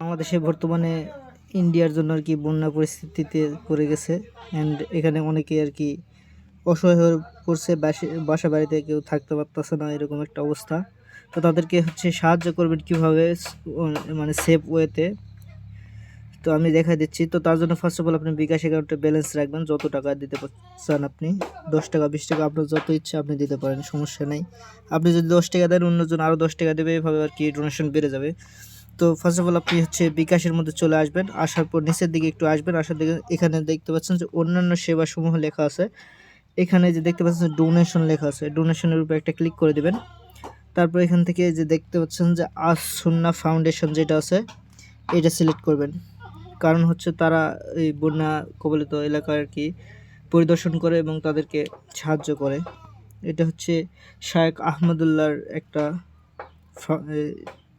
বাংলাদেশে বর্তমানে ইন্ডিয়ার জন্য আর কি বন্যা পরিস্থিতিতে পড়ে গেছে। অ্যান্ড এখানে অনেকে আর কি অসহায় হয়ে পড়ছে, বাসে- বাড়িতে কেউ থাকতে পারতেছে না, এরকম একটা অবস্থা। তো তাদেরকে হচ্ছে সাহায্য করবেন কীভাবে মানে সেফ ওয়েতে তো। আমি দেখা দিচ্ছি। তো তার জন্য ফার্স্ট অফ অল আপনি বিকাশ অ্যাকাউন্টে ব্যালেন্স রাখবেন, যত টাকা দিতে চান আপনি, দশ টাকা, বিশ টাকা, আপনার যত ইচ্ছা আপনি দিতে পারেন, সমস্যা নেই। আপনি যদি দশ টাকা দেন, অন্যজন আরও দশ টাকা দেবে, এভাবে আর কি ডোনেশন বেড়ে যাবে। তো ফার্স্ট অফ অল আপনি হচ্ছে বিকাশের মধ্যে চলে আসবেন, আসার পর নিচের দিকে একটু আসবেন, আসার দিকে এখানে দেখতে পাচ্ছেন যে অন্যান্য সেবাসমূহ লেখা আছে। এখানে যে দেখতে পাচ্ছেন যে ডোনেশন লেখা আছে ডোনেশনের উপর একটা ক্লিক করে দেবেন। তারপর এখান থেকে যে দেখতে পাচ্ছেন যে আসুন্না ফাউন্ডেশন যেটা আছে, এটা সিলেক্ট করবেন। কারণ হচ্ছে তারা এই বন্যা কবলিত এলাকা আর কি পরিদর্শন করে এবং তাদেরকে সাহায্য করে। এটা হচ্ছে শায়েক আহমদুল্লাহর একটা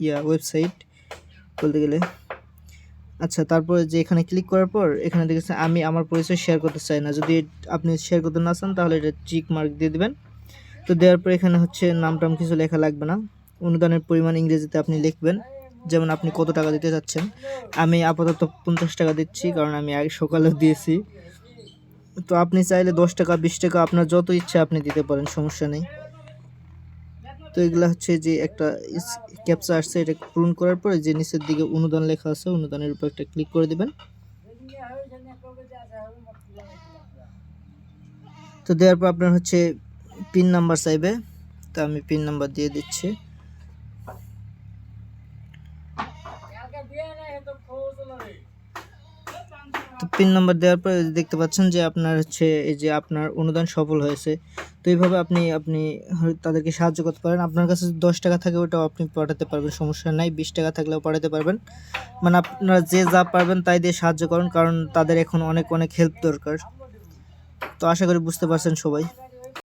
ইয়া ওয়েবসাইট বলতে গেলে। আচ্ছা তারপরে যে এখানে ক্লিক করার পর, এখানে দেখেছেন আমি আমার পরিচয় শেয়ার করতে চাই না। যদি আপনি শেয়ার করতে না চান, তাহলে এটা চিক মার্ক দিয়ে দেবেন। তো দেওয়ার পর এখানে হচ্ছে নাম টাম কিছু লেখা লাগবে না। অনুদানের পরিমাণ ইংরেজিতে আপনি লিখবেন। যেমন আপনি কত টাকা দিতে চাচ্ছেন। আমি আপাতত পঞ্চাশ টাকা দিচ্ছি, কারণ আমি আগে সকালেও দিয়েছি। তো আপনি চাইলে দশ টাকা, বিশ টাকা, আপনার যত ইচ্ছা আপনি দিতে পারেন, সমস্যা নেই। তো এগুলা হচ্ছে যে একটা ক্যাপচা আসছে, এটা পূরণ করার পরে যে নিচের দিকে অনুদান লেখা আছে, অনুদানের উপর একটা ক্লিক করে দিবেন। তো দেওয়ার পর আপনার হচ্ছে পিন নাম্বার চাইবে, তো আমি পিন নাম্বার দিয়ে দিচ্ছি। পিন নাম্বার দেওয়ার পরে দেখতে পাচ্ছেন যে আপনার হচ্ছে এই যে আপনার অনুদান সফল হয়েছে। তো এইভাবে আপনি আপনি তাদেরকে সাহায্য করতে পারেন। আপনার কাছে দশ টাকা থাকে ওটাও আপনি পাঠাতে পারবেন, সমস্যা নাই। বিশ টাকা থাকলেও পাঠাতে পারবেন। মানে আপনারা যে যা পারবেন তাই দিয়ে সাহায্য করুন, কারণ তাদের এখন অনেক অনেক হেল্প দরকার। তো আশা করি বুঝতে পারছেন সবাই।